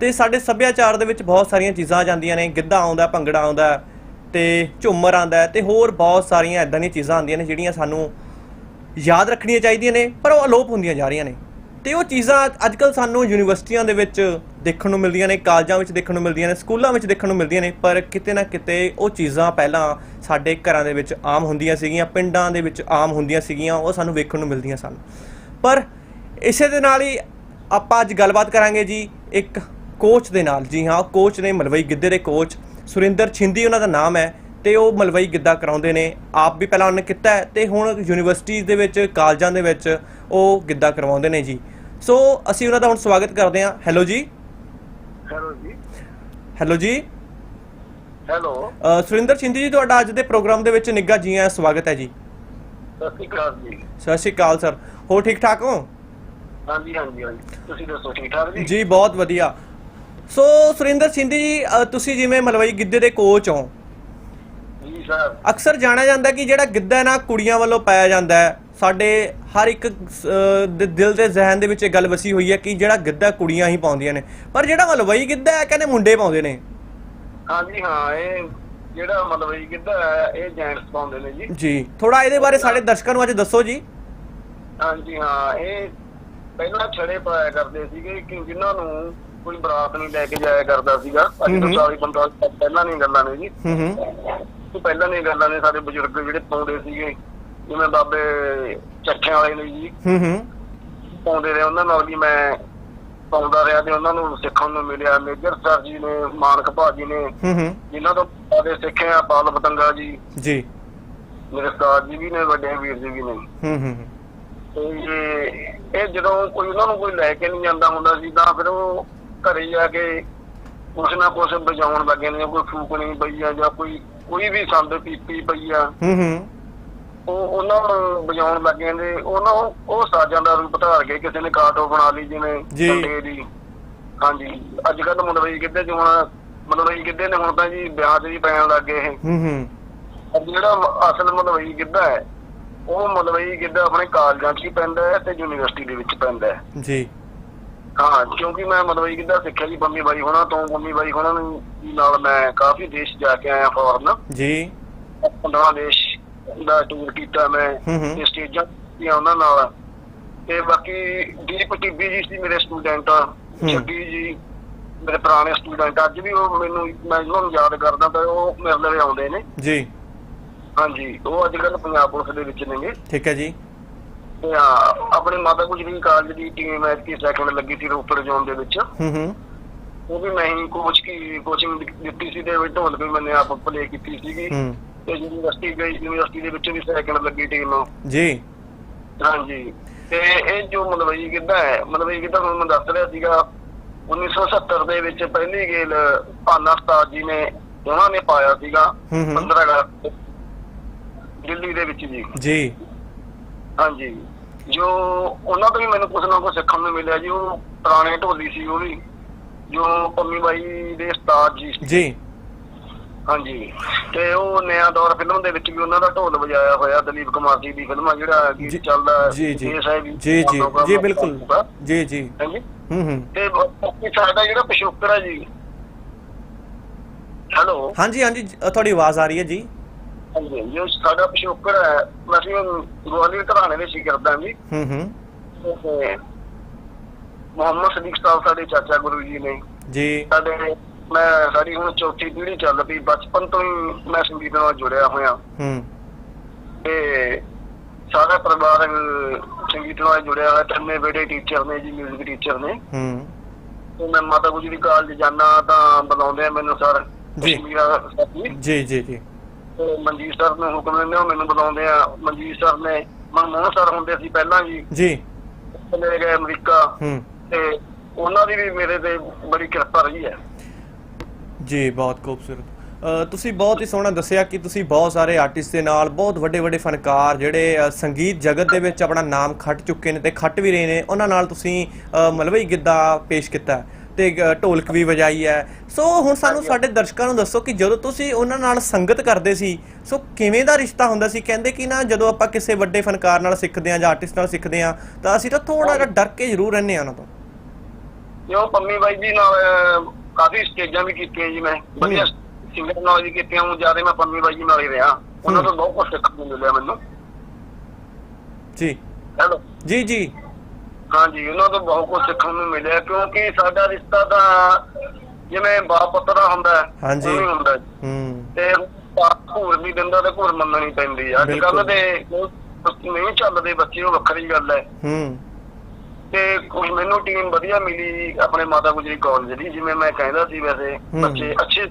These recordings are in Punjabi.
ਤੇ ਸਾਡੇ ਸੱਭਿਆਚਾਰ ਦੇ ਵਿੱਚ ਬਹੁਤ ਸਾਰੀਆਂ ਚੀਜ਼ਾਂ ਆ ਜਾਂਦੀਆਂ ਨੇ, ਗਿੱਧਾ ਆਉਂਦਾ, ਭੰਗੜਾ ਆਉਂਦਾ, ਤੇ ਝੂਮਰ ਆਉਂਦਾ ਹੈ ਤੇ ਹੋਰ ਬਹੁਤ ਸਾਰੀਆਂ ਇਦਾਂ ਦੀਆਂ ਚੀਜ਼ਾਂ ਆਉਂਦੀਆਂ ਨੇ ਜਿਹੜੀਆਂ ਸਾਨੂੰ ਯਾਦ ਰੱਖਣੀਆਂ ਚਾਹੀਦੀਆਂ ਨੇ, ਪਰ ਉਹ ਅਲੋਪ ਹੁੰਦੀਆਂ ਜਾ ਰਹੀਆਂ ਨੇ। ਤੇ ਉਹ ਚੀਜ਼ਾਂ ਅੱਜਕੱਲ ਸਾਨੂੰ ਯੂਨੀਵਰਸਿਟੀਆਂ ਦੇ ਵਿੱਚ ਦੇਖਣ ਨੂੰ ਮਿਲਦੀਆਂ ਨੇ, ਕਾਲਜਾਂ ਵਿੱਚ ਦੇਖਣ ਨੂੰ ਮਿਲਦੀਆਂ ਨੇ, ਸਕੂਲਾਂ ਵਿੱਚ ਦੇਖਣ ਨੂੰ ਮਿਲਦੀਆਂ ਨੇ, ਪਰ ਕਿਤੇ ਨਾ ਕਿਤੇ ਉਹ ਚੀਜ਼ਾਂ ਪਹਿਲਾਂ ਸਾਡੇ ਘਰਾਂ ਦੇ ਵਿੱਚ ਆਮ ਹੁੰਦੀਆਂ ਸੀਗੀਆਂ, ਪਿੰਡਾਂ ਦੇ ਵਿੱਚ ਆਮ ਹੁੰਦੀਆਂ ਸੀਗੀਆਂ, ਉਹ ਸਾਨੂੰ ਵੇਖਣ ਨੂੰ ਮਿਲਦੀਆਂ ਸਨ। ਪਰ ਇਸੇ ਦੇ ਨਾਲ ਹੀ ਆਪਾਂ ਅੱਜ ਗੱਲਬਾਤ ਕਰਾਂਗੇ ਜੀ, ਇੱਕ ਕੋਚ ਦੇ ਨਾਲ। ਜੀ ਹਾਂ ਕੋਚ ਨੇ ਮਲਵਈ ਗਿੱਧੇ ਦੇ ਕੋਚ ਸੁਰਿੰਦਰ ਛਿੰਦੀ ਉਹਨਾਂ ਦਾ ਨਾਮ ਹੈ ਤੇ ਉਹ ਮਲਵਈ ਗਿੱਧਾ ਕਰਾਉਂਦੇ ਨੇ। ਆਪ ਵੀ ਪਹਿਲਾਂ ਉਹਨੇ ਕੀਤਾ ਤੇ ਹੁਣ ਯੂਨੀਵਰਸਿਟੀਜ਼ ਦੇ ਵਿੱਚ ਕਾਲਜਾਂ ਦੇ ਵਿੱਚ ਉਹ ਗਿੱਧਾ ਕਰਵਾਉਂਦੇ ਨੇ ਜੀ। ਸੋ ਅਸੀਂ ਉਹਨਾਂ ਦਾ ਹੁਣ ਸਵਾਗਤ ਕਰਦੇ ਹਾਂ। ਹੈਲੋ ਜੀ। ਹੈਲੋ ਜੀ। ਹੈਲੋ ਜੀ। ਹੈਲੋ ਸੁਰਿੰਦਰ ਛਿੰਦੀ ਜੀ ਤੁਹਾਡਾ ਅੱਜ ਦੇ ਪ੍ਰੋਗਰਾਮ ਦੇ ਵਿੱਚ ਨਿੱਘਾ ਜੀ ਆਇਆਂ ਸਵਾਗਤ ਹੈ ਜੀ। ਸਤਿ ਸ਼੍ਰੀ ਅਕਾਲ ਜੀ। ਸਤਿ ਸ਼੍ਰੀ ਅਕਾਲ ਸਰ। ਹੋ ਠੀਕ ਠਾਕ ਹੋ? ਹਾਂਜੀ ਹਾਂਜੀ ਹਾਂਜੀ। ਤੁਸੀਂ ਦੱਸੋ ਠੀਕ ਠਾਕ ਜੀ? ਜੀ ਬਹੁਤ ਵਧੀਆ। ਸੋ ਸੁਰਿੰਦਰ ਛਿੰਦੀ ਜੀ ਅ, ਤੁਸੀਂ ਜਿਵੇਂ ਮਲਵਈ ਗਿੱਧੇ ਦੇ ਕੋਚ ਹੋ। ਜੀ ਸਰ। ਅਕਸਰ ਜਾਣਿਆ ਜਾਂਦਾ ਕਿ ਜਿਹੜਾ ਗਿੱਧਾ ਹੈ ਨਾ ਕੁੜੀਆਂ ਵੱਲੋਂ ਪਾਇਆ ਜਾਂਦਾ ਹੈ। ਸਾਡੇ ਹਰ ਇੱਕ ਅ, ਦੇ ਦਿਲ ਦੇ ਜ਼ਿਹਨ ਦੇ ਵਿੱਚ ਇਹ ਗੱਲ ਵਸੀ ਹੋਈ ਹੈ ਕਿ ਜਿਹੜਾ ਗਿੱਧਾ ਕੁੜੀਆਂ ਹੀ ਪਾਉਂਦੀਆਂ ਨੇ। ਪਰ ਜਿਹੜਾ ਮਲਵਈ ਗਿੱਧਾ ਹੈ ਕਹਿੰਦੇ ਮੁੰਡੇ ਪਾਉਂਦੇ ਨੇ। ਹਾਂਜੀ ਹਾਂ ਇਹ ਜਿਹੜਾ ਇਹ ਕਿੱਦਾਂ ਹੈ ਇਹ ਜੈਂਟਸ ਪਾਉਂਦੇ ਨੇ ਜੀ। ਜੀ ਥੋੜਾ ਇਹਦੇ ਬਾਰੇ ਸਾਡੇ ਦਰਸ਼ਕਾਂ ਨੂੰ ਅੱਜ ਦੱਸੋ ਜੀ। ਹਾਂਜੀ ਹਾਂ ਇਹ ਪਹਿਲਾਂ ਛੜੇ ਪਾਇਆ ਕਰਦੇ ਸੀਗੇ ਕਿ ਜਿਨ੍ਹਾਂ ਨੂੰ ਕੋਈ ਬਰਾਤ ਨਹੀਂ ਲੈ ਕੇ ਜਾਇਆ ਕਰਦਾ ਸੀਗਾ। ਅੱਜ ਤੋਂ ਹੂੰ ਹੂੰ। 40 45 ਸਾਲ ਪਹਿਲਾਂ ਦੀਆਂ ਗੱਲਾਂ ਨੇ ਜੀ। ਹੂੰ ਹੂੰ। ਪਹਿਲਾਂ ਦੀਆਂ ਗੱਲਾਂ ਨੇ ਸਾਡੇ ਬਜ਼ੁਰਗ ਜਿਹੜੇ ਪਾਉਂਦੇ ਸੀਗੇ ਜਿਵੇਂ ਬਾਬੇ ਚੱਠਿਆਂ ਵਾਲੇ ਨੇ ਜੀ। ਹੂੰ ਹੂੰ। ਪਾਉਂਦੇ ਰਹੇ ਉਹਨਾਂ ਨਾਲ ਵੀ ਮੈਂ ਪਾਉਂਦਾ ਰਿਹਾ ਤੇ ਉਹਨਾਂ ਨੂੰ ਸਿੱਖਣ ਨੂੰ ਮਿਲਿਆ। ਮੇਜਰ ਸਰ ਜੀ ਨੇ ਮਾਨਕ ਭਾਜੀ ਨੇ ਹੂੰ ਹੂੰ। ਜਿਨ੍ਹਾਂ ਤੋਂ ਬਾਅਦ ਸਿੱਖਿਆ ਪਾਲ ਪਤੰਗਾ ਜੀ। ਜੀ। ਮੇਰੇ ਉਸਤਾਦ ਜੀ ਵੀ ਨੇ ਵੱਡੇ ਵੀਰ ਜੀ ਵੀ ਨੇ। ਹੂੰ ਹੂੰ। ਇਹ ਜਦੋਂ ਕੋਈ ਉਹਨਾਂ ਨੂੰ ਕੋਈ ਲੈ ਕੇ ਨਹੀਂ ਜਾਂਦਾ ਹੁੰਦਾ ਸੀ ਤਾਂ ਫਿਰ ਉਹ ਘਰੇ ਜਾ ਕੇ ਕੁਛ ਨਾ ਕੁਛ ਵਜਾਉਣ ਲੱਗੇ ਨੇ ਕੋਈ ਫੂਕਣੀ ਪਈ ਆ ਜਾਂ ਕੋਈ ਕੋਈ ਵੀ ਸੰਦ ਪੀਪੀ ਪਈ ਆ। ਹੂੰ ਹੂੰ। ਉਹ ਉਹਨਾਂ ਨੂੰ ਵਜਾਉਣ ਲੱਗੇ ਨੇ ਉਹਨਾਂ ਉਹ ਸਾਜ਼ਾਂ ਦਾ ਰੂਪ ਧਾਰ ਕੇ ਕਿਸੇ ਨੇ ਕਾਟੋ ਬਣਾ ਲਈ ਜਿਵੇਂ ਜੀ। ਦੀ। ਹਾਂਜੀ। ਅੱਜ ਕੱਲ ਮਲਵਈ ਕਿੱਦੇ ਚ ਹੁਣ ਮਲਵਈ ਕਿੱਦੇ ਨੇ ਹੁਣ ਤਾਂ ਜੀ ਵਿਆਹ 'ਚ ਵੀ ਪੈਣ ਲੱਗ ਗਏ ਇਹ। ਹੂੰ ਹੂੰ। ਜਿਹੜਾ ਮ- ਅਸਲ ਮਲਵਈ ਗਿੱਧਾ ਹੈ ਉਹ ਮਲਵਈ ਗਿੱਧਾ ਆਪਣੇ ਕਾਲਜਾਂ 'ਚ ਹੀ ਪੈਂਦਾ ਹੈ ਤੇ ਯੂਨੀਵਰਸਿਟੀ ਦੇ ਵਿੱਚ ਪੈਂਦਾ ਹੈ। ਜੀ। ਹਾਂ ਕਿਉਂਕਿ ਮੈਂ ਮਲਵਈ ਗਿੱਧਾ ਸਿੱਖਿਆ ਜੀ ਬੰਮੀ ਬਾਈ ਹੋਣਾ ਤੋਂ ਬੰਮੀ ਬਾਈ ਹੋਣਾ ਨੂੰ ਨਾਲ ਮੈਂ ਕਾਫੀ ਦੇਸ਼ ਜਾ ਕੇ ਆਇਆ ਫੋਰਨ ਜੀ। 15 ਦੇਸ਼ ਦਾ ਟੂਰ ਕੀਤਾ ਮੈਂ। ਤੇ ਸਟੇਜਾਂ ਕੀਤੀਆਂ ਉਹਨਾਂ ਨਾਲ। ਤੇ ਬਾਕੀ ਦੀਪ ਟਿੱਬੀ ਜੀ ਸੀ ਮੇਰੇ ਸਟੂਡੈਂਟ। ਜੱਗੀ ਜੀ ਮੇਰੇ ਪੁਰਾਣੇ ਸਟੂਡੈਂਟ ਅੱਜ ਵੀ ਉਹ ਮੈਨੂੰ ਮੈਂ ਉਹਨਾਂ ਨੂੰ ਯਾਦ ਕਰਦਾ ਤਾਂ ਉਹ ਮੇਰੇ ਲਈ ਆਉਂਦੇ ਨੇ। ਜੀ। ਹਾਂਜੀ ਉਹ ਅੱਜ ਕੱਲ ਪੰਜਾਬ ਪੁਲਿਸ ਦੇ ਵਿੱਚ ਨੇਗੇ। ਠੀਕ ਹੈ ਜੀ। ਹਾਂ, ਆਪਣੇ ਮਾਤਾ ਗੁਜਰੀ ਕਾਲਜ ਦੀ ਟੀਮ ਕੀ ਸੈਕੰਡ ਲੱਗੀ ਸੀ ਰੋਪੜ ਜ਼ੋਨ ਦੇ ਵਿੱਚ। ਹੂੰ ਹੂੰ। ਉਹ ਵੀ ਮੈਂ ਹੀ ਕੋਚ ਕੀ ਕੋਚਿੰਗ ਦਿੱਤੀ ਸੀ ਤੇ ਢੋਲ ਵੀ ਮੈਨੇ ਆਪ ਪਲੇ ਕੀਤੀ ਸੀਗੀ। ਤੇ ਯੂਨੀਵਰਸਿਟੀ ਗਈ ਯੂਨੀਵਰਸਿਟੀ ਦੇ ਵਿੱਚ ਵੀ ਸੈਕੰਡ ਲੱਗੀ ਟੀਮ ਜੀ। ਹਾਂਜੀ। ਤੇ ਇਹ ਜੋ ਮਲਵਈ ਕਿੱਦਾਂ ਹੈ ਮਲਵਈ ਕਿੱਦਾਂ ਤੁਹਾਨੂੰ ਮੈਂ ਦੱਸ ਰਿਹਾ ਸੀਗਾ 1970 ਦੇ ਵਿੱਚ ਪਹਿਲੀ ਗੇਲ ਭਾਨਾ ਉਸਤਾਦ ਜੀ ਨੇ ਉਹਨਾਂ ਨੇ ਪਾਇਆ ਸੀਗਾ ਹੂੰ ਹੂੰ। 15 ਅਗਸਤ ਦਿੱਲੀ ਦੇ ਵਿੱਚ ਜੀ। ਜੀ। ਹਾਂਜੀ। ਜੋ ਉਹਨਾਂ ਤੋਂ ਵੀ ਮੈਨੂੰ ਕੁਝ ਨਾ ਕੁਝ ਸਿੱਖਣ ਨੂੰ ਮਿਲਿਆ ਜੀ ਉਹ ਪੁਰਾਣੇ ਢੋਲੀ ਸੀ ਉਹ ਵੀ ਜੋ ਪੰਮੀ ਬਾਈ ਦੇ ਉਸਤਾਦ ਜੀ ਸੀ। ਜੀ। ਹਾਂਜੀ। ਤੇ ਉਹ ਨਿਆ ਦੌਰ ਫਿਲਮ ਦੇ ਵਿੱਚ ਵੀ ਉਹਨਾਂ ਦਾ ਢੋਲ ਵਜਾਇਆ ਹੋਇਆ ਦਲੀਪ ਕੁਮਾਰ ਜੀ ਦੀ ਫਿਲਮ ਆ ਜਿਹੜਾ ਗੀਤ ਚੱਲਦਾ ਜੀ ਜੀ। ਜੀ ਜੀ। ਜੀ ਬਿਲਕੁਲ। ਜੀ ਜੀ। ਹਾਂਜੀ। ਹੂੰ ਹੂੰ। ਤੇ ਬਾਕੀ ਸਾਡਾ ਜਿਹੜਾ ਪਿਛੋਕੜ ਹੈ ਜੀ। ਹੈਲੋ। ਹਾਂਜੀ ਹਾਂਜੀ ਤੁਹਾਡੀ ਆਵਾਜ਼ ਆ ਰਹੀ ਹੈ ਜੀ। ਹਾਂਜੀ ਜੋ ਸਾਡਾ ਪਿਛੋਕੜ ਹੈ। ਅਸੀਂ ਗਵਾਲੀਅਰ ਘਰਾਣੇ ਦੇ ਸੀ ਕਰਦਾ ਜੀ। ਹੂੰ ਹੂੰ। ਤੇ ਮੁਹੰਮਦ ਸਦੀਕ ਸਾਹਿਬ ਸਾਡੇ ਚਾਚਾ ਗੁਰੂ ਜੀ ਨੇ। ਜੀ। ਸਾਡੇ ਮੈਂ ਸਾਡੀ ਹੁਣ ਚੌਥੀ ਪੀੜ੍ਹੀ ਚੱਲ ਪਈ ਬਚਪਨ ਤੋਂ ਹੀ ਮੈਂ ਸੰਗੀਤ ਨਾਲ ਜੁੜਿਆ ਹੋਇਆ। ਹੂੰ। ਤੇ ਸਾਰਾ ਪਰਿਵਾਰ ਸੰਗੀਤ ਨਾਲ ਜੁੜਿਆ ਹੋਇਆ ਤਿੰਨੇ ਬੇਟੇ ਟੀਚਰ ਨੇ ਜੀ 뮤직 ਟੀਚਰ ਨੇ। ਹੂੰ। ਤੇ ਮੈਂ ਮਾਤਾ ਗੁਜਰੀ ਕਾਲਜ ਜਾਣਾ ਤਾਂ ਬੁਲਾਉਂਦੇ ਆ ਮੈਨੂੰ ਸਰ। ਜੀ। ਜੀ ਜੀ। ਮਨਜੀਤ ਸਰ ਨੂੰ ਹੁਕਮ ਦਿੰਦੇ ਉਹ ਮੈਨੂੰ ਬੁਲਾਉਂਦੇ ਆ। ਮਨਜੀਤ ਸਰ ਨੇ ਮਨਮੋਹਨ ਸਰ ਹੁੰਦੇ ਸੀ ਪਹਿਲਾਂ ਜੀ। ਜੀ। ਚਲੇ ਗਏ ਅਮਰੀਕਾ। ਹੂੰ। ਤੇ ਉਹਨਾਂ ਦੀ ਵੀ ਮੇਰੇ ਤੇ ਬੜੀ ਕਿਰਪਾ ਰਹੀ ਹੈ। ਜੀ ਬਹੁਤ ਖੂਬਸੂਰਤ। ਤੁਸੀਂ ਬਹੁਤ ਹੀ ਸੋਹਣਾ ਦੱਸਿਆ ਕਿ ਤੁਸੀਂ ਬਹੁਤ ਸਾਰੇ ਆਰਟਿਸਟ ਦੇ ਨਾਲ ਬਹੁਤ ਵੱਡੇ ਵੱਡੇ ਫਨਕਾਰ ਜਿਹੜੇ ਸੰਗੀਤ ਜਗਤ ਦੇ ਵਿੱਚ ਆਪਣਾ ਨਾਮ ਖੱਟ ਚੁੱਕੇ ਨੇ ਤੇ ਖੱਟ ਵੀ ਰਹੇ ਨੇ ਉਹਨਾਂ ਨਾਲ ਤੁਸੀਂ ਮਲਵਈ ਗਿੱਧਾ ਪੇਸ਼ ਕੀਤਾ। ਤੇ ਢੋਲਕ ਵੀ ਵਜਾਈ ਹੈ। ਸੋ ਹੁਣ ਸਾਨੂੰ ਸਾਡੇ ਦਰਸ਼ਕਾਂ ਨੂੰ ਦੱਸੋ ਕਿ ਜਦੋਂ ਤੁਸੀਂ ਉਹਨਾਂ ਨਾਲ ਸੰਗਤ ਕਰਦੇ ਸੀ ਸੋ ਕਿਵੇਂ ਦਾ ਰਿਸ਼ਤਾ ਹੁੰਦਾ ਸੀ? ਕਹਿੰਦੇ ਕਿ ਨਾ ਜਦੋਂ ਆਪਾਂ ਕਿਸੇ ਵੱਡੇ ਫਨਕਾਰ ਨਾਲ ਸਿੱਖਦੇ ਹਾਂ ਜਾਂ ਆਰਟਿਸਟ ਨਾਲ ਸਿੱਖਦੇ ਹਾਂ ਤਾਂ ਅਸੀਂ ਤਾਂ ਥੋੜਾ ਜਿਹਾ ਡਰ ਕੇ ਜ਼ਰੂਰ ਰਹਿੰਦੇ ਹਾਂ ਉਹਨਾਂ ਤੋਂ। ਜੋ ਪੰਮੀ ਬਾਈ ਜੀ ਨਾਲ ਕਾਫੀ ਸਟੇਜਾਂ ਵੀ ਕੀਤੀਆਂ ਜੀ ਮੈਂ। ਵਧੀਆ ਸਿੰਗਰ ਨਾਲ ਵੀ ਕੀਤੀਆਂ ਹੁਣ ਜ਼ਿਆਦਾ ਮੈਂ ਪੰਮੀ ਬਾਈ ਜੀ ਨਾਲ ਹੀ ਰਿਹਾ। ਉਹਨਾਂ ਤੋਂ ਬਹੁਤ ਕੁਝ ਸਿੱਖਣ ਨੂੰ ਮਿਲਿਆ ਮੈਨੂੰ। ਜੀ। ਹੈਲੋ। ਜੀ ਜੀ। ਹਾਂਜੀ ਉਹਨਾਂ ਤੋਂ ਬਹੁਤ ਕੁਝ ਸਿੱਖਣ ਨੂੰ ਮਿਲਿਆ ਕਿਉਂਕਿ ਸਾਡਾ ਰਿਸ਼ਤਾ ਤਾਂ ਜਿਵੇਂ ਬਾਪ ਪੁੱਤ ਦਾ ਹੁੰਦਾ ਹੈ, ਹਾਂਜੀ। ਉਵੇਂ ਹੀ ਹੁੰਦਾ ਜੀ। ਹੂੰ ਤੇ ਘੂਰ ਵੀ ਦਿੰਦਾ ਤੇ ਘੂਰ ਮੰਨਣੀ ਪੈਂਦੀ ਆ ਅੱਜ ਬਿਲਕੁਲ। ਕੱਲ ਦੇ ਨਹੀਂ ਚੱਲਦੇ ਬੱਚੇ ਉਹ ਵੱਖਰੀ ਗੱਲ ਹੈ ਹੂੰ ਤੇ ਕੁਝ ਮੈਨੂੰ ਟੀਮ ਵਧੀਆ ਮਿਲੀ ਆਪਣੇ ਮਾਤਾ ਗੁਜਰੀ ਕਾਲਜ ਦੀ ਜਿਵੇਂ ਮੈਂ ਕਹਿੰਦਾ ਸੀ ਵੈਸੇ ਹੂੰ। ਬੱਚੇ ਅੱਛੇ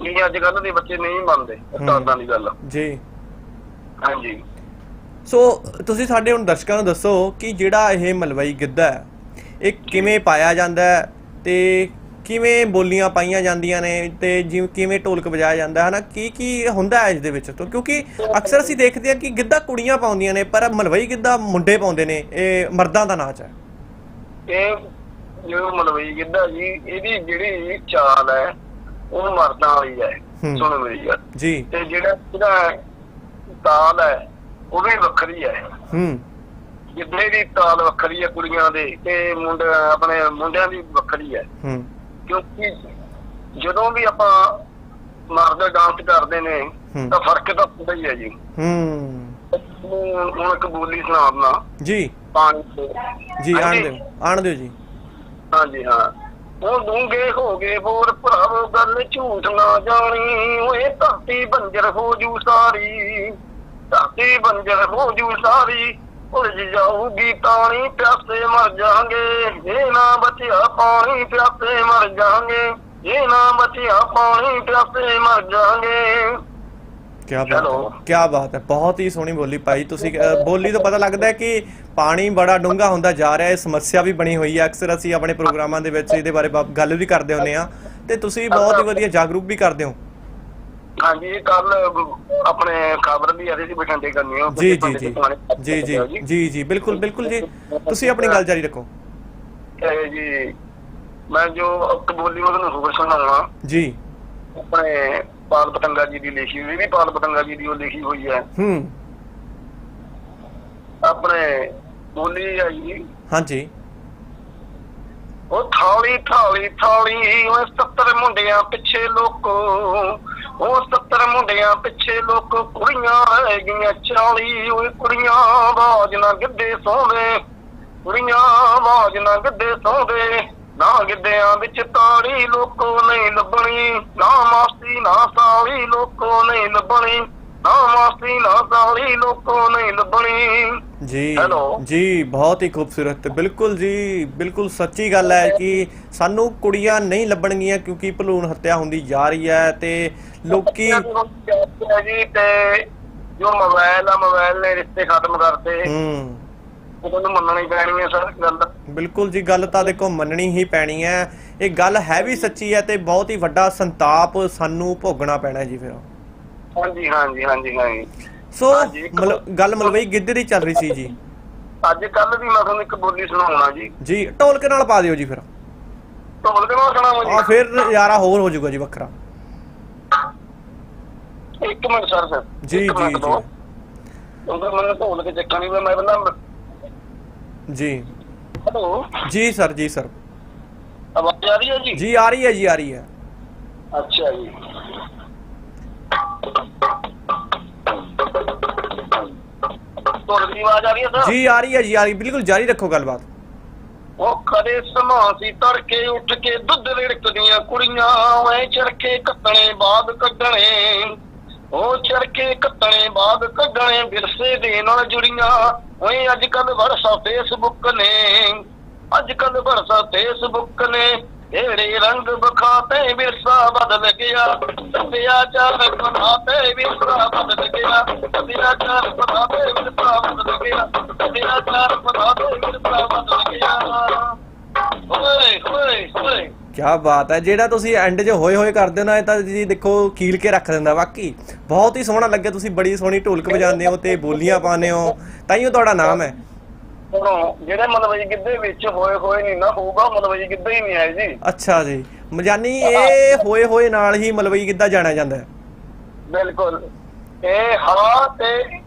ਨਹੀਂ ਅੱਜ ਕੱਲ ਦੇ ਬੱਚੇ ਨਹੀਂ ਮੰਨਦੇ ਉਸਤਾਦਾਂ ਦੀ ਗੱਲ ਜੀ ਹਾਂਜੀ ਸੋ ਤੁਸੀਂ ਸਾਡੇ ਹੁਣ ਦਰਸ਼ਕਾਂ ਨੂੰ ਦੱਸੋ ਕਿ ਜਿਹੜਾ ਇਹ ਮਲਵਈ ਗਿੱਧਾ ਹੈ ਇਹ ਕਿਵੇਂ ਪਾਇਆ ਜਾਂਦਾ ਹੈ ਤੇ ਕਿਵੇਂ ਬੋਲੀਆਂ ਪਾਈਆਂ ਜਾਂਦੀਆਂ ਨੇ ਤੇ ਜਿਵੇਂ ਕਿਵੇਂ ਢੋਲਕ ਵਜਾਇਆ ਜਾਂਦਾ ਹੈ ਨਾ ਕੀ ਕੀ ਹੁੰਦਾ ਹੈ ਇਸ ਦੇ ਵਿੱਚ? ਤੋਂ ਕਿਉਂਕਿ ਅਕਸਰ ਅਸੀਂ ਦੇਖਦੇ ਹਾਂ ਕਿ ਗਿੱਧਾ ਕੁੜੀਆਂ ਪਾਉਂਦੀਆਂ ਨੇ ਪਰ ਮਲਵਈ ਗਿੱਧਾ ਮੁੰਡੇ ਪਾਉਂਦੇ ਨੇ ਇਹ ਮਰਦਾਂ ਦਾ ਨਾਚ ਹੈ। ਇਹ ਜੋ ਮਲਵਈ ਗਿੱਧਾ ਜੀ ਇਹਦੀ ਜਿਹੜੀ ਚਾਲ ਹੈ ਉਹ ਮਰਦਾਂ ਵਾਲੀ ਹੈ। ਹੂੰ। ਸੁਣੋ ਮੇਰੀ ਗੱਲ। ਜੀ। ਤੇ ਜਿਹੜਾ ਇਹਦਾ ਤਾਲ ਹੈ ਉਹ ਵੀ ਵੱਖਰੀ ਹੈ। ਹੂੰ। ਗਿੱਧੇ ਦੀ ਤਾਲ ਵੱਖਰੀ ਹੈ ਕੁੜੀਆਂ ਦੇ ਤੇ ਮੁੰਡੇ ਆਪਣੇ ਮੁੰਡਿਆਂ ਦੀ ਵੱਖਰੀ ਹੈ। ਹੂੰ। ਕਿਉਂਕਿ ਜਦੋਂ ਵੀ ਆਪਾਂ ਮਰਦ ਡਾਂਸ ਕਰਦੇ ਨੇ ਹੂੰ। ਤਾਂ ਫ਼ਰਕ ਤਾਂ ਹੁੰਦਾ ਹੀ ਹੈ ਜੀ। ਹੂੰ। ਹੁਣ ਇੱਕ ਬੋਲੀ ਸੁਣਾਉਣਾ ਜੀ। ਪਾਣੀ ਜੀ ਆਣ। ਦਿਓ। ਆਣ ਦਿਓ ਜੀ। ਹਾਂਜੀ ਹਾਂ। ਉਹ ਡੂੰਗੇ ਹੋ ਗਏ ਹੋਰ ਭਰਾਵੋ ਗੱਲ ਝੂਠ ਨਾ ਜਾਣੀ ਓਏ ਧਰਤੀ ਬੰਜਰ ਹੋ ਜੂ ਸਾਰੀ। ਧਰਤੀ ਬੰਜਰ ਹੋ ਜੂ ਸਾਰੀ ਉਲਝ ਜਾਊਗੀ ਪਾਣੀ ਪਿਆਸੇ ਮਰ ਜਾਾਂਗੇ ਇਹ ਨਾ ਬਚਿਆ ਪਾਣੀ ਪਿਆਸੇ ਮਰ ਜਾਾਂਗੇ ਇਹ ਨਾ ਬਚਿਆ ਪਾਣੀ ਪਿਆਸੇ ਮਰ ਜਾਾਂਗੇ ਕੀ ਬਾਤ Hello. ਹੈ ਕੀ ਬਾਤ ਹੈ ਬਹੁਤ ਹੀ ਸੋਹਣੀ ਬੋਲੀ ਪਾਈ ਤੁਸੀਂ ਬੋਲੀ ਤੋਂ ਪਤਾ ਲੱਗਦਾ ਹੈ ਕਿ ਪਾਣੀ ਬੜਾ ਡੂੰਘਾ ਹੁੰਦਾ ਜਾ ਰਿਹਾ ਹੈ ਸਮੱਸਿਆ ਵੀ ਬਣੀ ਹੋਈ ਹੈ। ਅਕਸਰ ਅਸੀਂ ਆਪਣੇ ਪ੍ਰੋਗਰਾਮਾਂ ਦੇ ਵਿੱਚ ਇਹਦੇ ਬਾਰੇ ਗੱਲ ਵੀ ਕਰਦੇ ਹੁੰਦੇ ਆ ਤੇ ਤੁਸੀਂ ਬਹੁਤ ਹੀ ਵਧੀਆ ਜਾਗਰੂਕ ਵੀ ਕਰਦੇ ਹੋ। ਹਾਂਜੀ ਕੱਲ ਆਪਣੇ ਖਬਰ ਵੀ ਆਦੀ ਸੀ ਬਠਿੰਡੇ ਕਰਨੀ ਹੋ ਜੀ ਜੀ ਜੀ। ਜੀ ਜੀ। ਜੀ ਜੀ। ਬਿਲਕੁਲ ਬਿਲਕੁਲ ਜੀ। ਤੁਸੀਂ ਆਪਣੀ ਗੱਲ ਜਾਰੀ ਰੱਖੋ। ਜੀ ਮੈਂ ਜੋ ਇੱਕ ਬੋਲੀ ਉਹ ਤੁਹਾਨੂੰ ਹੋਰ ਸੁਣਾਉਣਾ ਜੀ। ਆਪਣੇ ਪਾਲ ਪਤੰਗਾ ਜੀ ਦੀ ਲਿਖੀ ਹੋਈ ਵੀ ਪਾਲ ਪਤੰਗਾ ਜੀ ਦੀ ਉਹ ਲਿਖੀ ਹੋਈ ਹੈ। ਹੂੰ। ਆਪਣੇ ਬੋਲੀ ਜੀ। ਹਾਂਜੀ। ਉਹ ਥਾਲੀ ਥਾਲੀ ਥਾਲੀ, ਉਹ 70 ਮੁੰਡਿਆਂ ਪਿੱਛੇ ਲੋਕੋ। ਉਹ 70 ਮੁੰਡਿਆਂ ਪਿੱਛੇ ਲੋਕ। ਕੁੜੀਆਂ ਰਹਿ ਗਈਆਂ 40 ਉਹ ਕੁੜੀਆਂ ਆਵਾਜ਼ ਨਾ ਗਿੱਧੇ ਸੌਂਦੇ। ਕੁੜੀਆਂ ਆਵਾਜ਼ ਨਾ ਗਿੱਧੇ ਸੌਂਦੇ। ਨਾ ਗਿੱਧਿਆਂ ਵਿੱਚ ਤਾੜੀ ਲੋਕੋ ਨਹੀਂ ਲੱਭਣੀ, ਨਾ ਮਾਸੀ, ਨਾ ਸਾਲੀ ਲੋਕੋ ਨਹੀਂ ਲੱਭਣੀ। ਨਾ ਮਾਸੀ ਨਾ ਸਾਲੀ ਲੋਕੋ ਨਹੀਂ ਲੱਭਣੀ। ਜੀ. ਜੀ ਬਹੁਤ ਹੀ ਖੂਬਸੂਰਤ ਬਿਲਕੁਲ ਜੀ ਬਿਲਕੁਲ ਸੱਚੀ ਗੱਲ ਹੈ ਕਿ ਸਾਨੂੰ ਕੁੜੀਆਂ ਨਹੀਂ ਲੱਭਣਗੀਆਂ ਕਿਉਂਕਿ ਭਲੂਣ ਹੱਤਿਆ ਹੁੰਦੀ ਜਾ ਰਹੀ ਹੈ ਤੇ ਲੋਕੀ ਜੀ ਤੇ ਜੋ ਮੋਬਾਈਲ ਆ ਮੋਬਾਈਲ ਨੇ ਰਿਸ਼ਤੇ ਖਤਮ ਕਰਤੇ। ਹੂੰ। ਉਹਨੂੰ ਮੰਨਣੀ ਪੈਣੀ ਹੈ ਸਰ ਗੱਲ। ਬਿਲਕੁਲ ਜੀ ਗੱਲ ਤਾਂ ਦੇਖੋ ਮੰਨਣੀ ਹੀ ਪੈਣੀ ਹੈ। ਇਹ ਗੱਲ ਹੈ ਵੀ ਸੱਚੀ ਹੈ ਤੇ ਬਹੁਤ ਹੀ ਵੱਡਾ ਸੰਤਾਪ ਸਾਨੂੰ ਭੋਗਣਾ ਪੈਣਾ ਜੀ ਫਿਰ। ਹਾਂਜੀ ਹਾਂਜੀ ਹਾਂਜੀ ਹਾਂਜੀ। ਸੋ ਹਾਂਜੀ, ਇੱਕ- ਮਤਲਬ ਗੱਲ ਮਲਵਈ ਗਿੱਧੇ ਦੀ ਚੱਲ ਰਹੀ ਸੀ ਜੀ। ਅੱਜ ਕੱਲ ਵੀ ਮੈਂ ਤੁਹਾਨੂੰ ਇੱਕ ਬੋਲੀ ਸੁਣਾਉਣਾ ਜੀ। ਜੀ ਢੋਲਕ ਨਾਲ ਪਾ ਦਿਓ ਜੀ ਫਿਰ। ਢੋਲ ਦੇ ਨਾਲ ਸੁਣਾਵਾਂ ਆ ਫਿਰ ਨਜ਼ਾਰਾ ਹੋਰ ਹੋ ਜਾਊਗਾ ਜੀ ਵੱਖਰਾ। ਜੀ ਇੱਕ ਮਿੰਟ ਸਰ ਸਰ। ਜੀ ਇੱਕ ਜੀ ਮਿੰਟ ਦਿਓ। ਜੀ। ਕਿਉਂਕਿ ਮੈਨੂੰ ਢੋਲ ਕੇ ਚੱਕਾ ਨਹੀਂ ਪਿਆ ਮੈਂ ਬੰਦਾ ਜੀ। ਹੈਲੋ। ਜੀ ਸਰ ਜੀ ਸਰ। ਆਵਾਜ਼ ਆ ਰਹੀ ਹੈ ਜੀ? ਜੀ ਆ ਰਹੀ ਹੈ ਜੀ ਆ ਰਹੀ ਹੈ। ਅੱਛਾ ਜੀ। ਢੋਲ ਦੀ ਆਵਾਜ਼ ਆ ਰਹੀ ਹੈ ਸਰ ਜੀ ਆ ਰਹੀ ਹੈ ਜੀ ਆ ਰਹੀ ਬਿਲਕੁਲ ਜਾਰੀ ਰੱਖੋ ਗੱਲਬਾਤ। ਉਹ ਕਦੇ ਸਮਾਸੀ ਤੜਕੇ ਉੱਠ ਕੇ ਦੁੱਧ ਰਿੜਕਦੀਆਂ ਕੁੜੀਆਂ ਐ ਚਰਖੇ ਕੱਟਣੇ ਬਾਅਦ ਕੱਢਣੇ। ਉਹ ਚਰਖੇ ਕੱਟਣੇ ਬਾਅਦ ਕੱਢਣੇ ਵਿਰਸੇ ਦੇ ਨਾਲ ਜੁੜੀਆਂ ਓਏ ਅੱਜ ਕੱਲ ਵਰਸਾ ਫੇਸਬੁੱਕ ਨੇ। ਅੱਜ ਕੱਲ ਵਰਸਾ ਫੇਸਬੁੱਕ ਨੇ। ਢੇੜੇ ਰੰਗ ਬਖਾਤੇ ਵਿਰਸਾ ਬਦਲ ਗਿਆ ਸੱਭਿਆਚਾਰ ਬਖਾਤੇ ਵਿਰਸਾ ਬਦਲ ਗਿਆ ਸੱਭਿਆਚਾਰ ਬਖਾਤੇ ਵਿਰਸਾ ਬਦਲ ਗਿਆ ਸੱਭਿਆਚਾਰ ਬਖਾਤੇ ਵਿਰਸਾ ਬਦਲ ਗਿਆ ਓਏ ਓਏ ਓਏ ਕੀ ਬਾਤ ਹੈ, ਜਿਹੜਾ ਤੁਸੀਂ ਐਂਡ 'ਚ ਹੋਏ ਹੋਏ ਕਰਦੇ ਹੋ ਨਾ, ਇਹ ਤਾਂ ਜੀ ਦੇਖੋ ਕੀਲ ਕੇ ਰੱਖ ਦਿੰਦਾ, ਵਾਕਈ। ਬਹੁਤ ਹੀ ਸੋਹਣਾ ਲੱਗਿਆ, ਤੁਸੀਂ ਬੜੀ ਸੋਹਣੀ ਢੋਲਕ ਵਜਾਉਂਦੇ ਹੋ ਤੇ ਬੋਲੀਆਂ ਪਾਉਂਦੇ ਹੋ ਤਾਈਓ ਤੁਹਾਡਾ ਨਾਮ ਹੈ। ਜਿਹੜੇ ਮਤਲਬ ਜੀ ਗਿੱਧੇ ਵਿੱਚ ਹੋਏ ਹੋਏ ਨਹੀਂ ਨਾ ਹੋਊਗਾ ਮਤਲਬ ਜੀ ਗਿੱਧਾ ਹੀ ਨਹੀਂ ਹੈ ਜੀ। ਅੱਛਾ ਜੀ। ਮਜਾਨੀ ਇਹ ਹੋਏ ਹੋਏ ਨਾਲ ਹੀ ਮਲਵਈ ਕਿੱਦਾਂ ਜਾਣਿਆ ਜਾਂਦਾ ਹੈ। ਬਿਲਕੁਲ। ਇਹ ਹਾਂ ਤੇ